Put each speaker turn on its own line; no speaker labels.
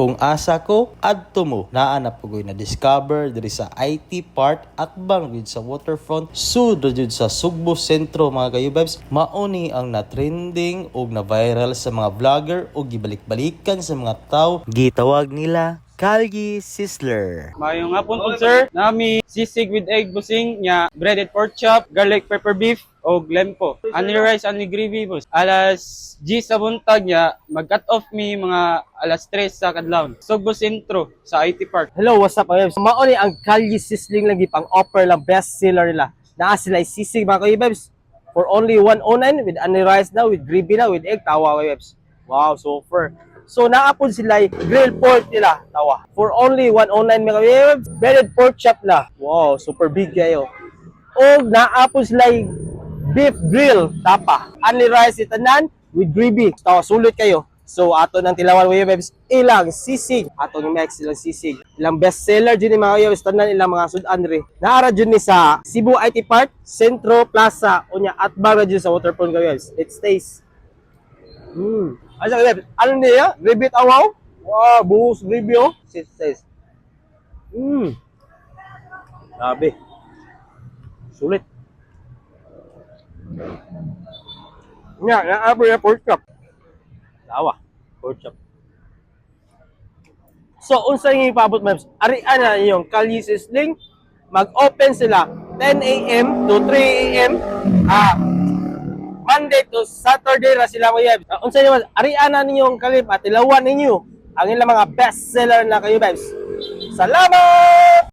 Kung asa ko, adto mo. Naanap ko na discover diri sa IT part at bang sa waterfront sud jud sa Sugbo Sentro mga kayo vibes. Mauni ang na-trending o na-viral sa mga vlogger o gibalik-balikan sa mga tao. Gitawag nila Kalgi Sizzler.
Mayong hapon po sir. Nami sisig with egg busing nya breaded pork chop, garlic pepper beef o lempo. Only rice, only gravy boss. Alas G sa buntag nya mag-cut off mi mga alas 3 sa kadlawon. Sugbo Sentro sa IT Park.
Hello, what's up mga vibes? Mao ni ang Kalye Sizzling lagi pang offer lang best seller nila. Naa sila sisig mga kayo vibes for only 109 with ani rice na with gravy na with egg tawa kayo vibes. Wow, so offer. So naapod sila grill pork nila tawa for only 109 mga vibes. Breaded pork chop na. Wow, super big kayo. O naapod sila beef grill tapa. Ani rice itanan with gravy. Tawa sulit kayo. So ato ng tilawan mga vibes ilang sisig ato ng max ilang sisig ilang best seller din mga vibes tanan ilang mga sudan re naara jud ni sa Cebu IT Park Centro Plaza unya at baga sa waterfront mga vibes it stays Hmm. Asa ka vibes? Ano niya? Ribbit awaw? Wow, buhos gravy oh. It stays. Hmm. Grabe. Sulit. Nga, na-abro yung pork chop. Tawa. Pork chop. So, unsa yung ipabot, maps? Arian na yung Kali Sisling. Mag-open sila 10 a.m. to 3 a.m. Ah, Monday to Saturday ra sila vibes. Uh, unsa yung arian na ninyong kalip at ilawan ninyo ang ilang mga best seller na kayo vibes. Salamat!